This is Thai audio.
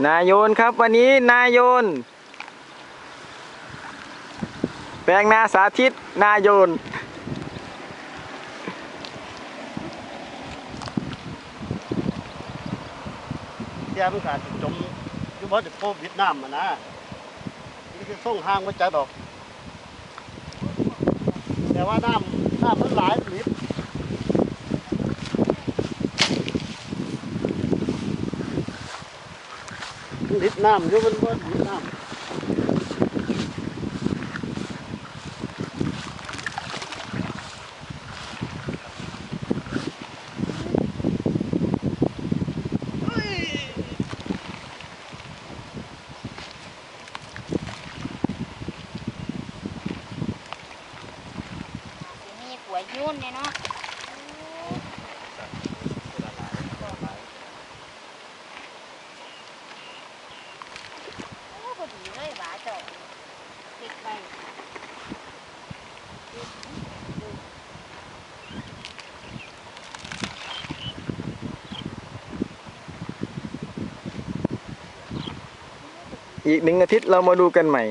นายโยนครับวันนี้นายโยน แปลงนาสาธิตนายโยนเที่ยมันก็สิจมอยู่บ่ได้โควิดน้ำอะนะนี่คือส่งห่างมาจักดอก แต่ว่าน้ำน้ำมันหลายลิตรลิ ตรน้ำอยู่มันบ่ลิตรน้ำมีขวยยุ่นเนี่ยเนาะโอ้พอดีเลยหวาเจาะ ติดไปอีกหนึ่งอาทิตย์เรามาดูกันใหม่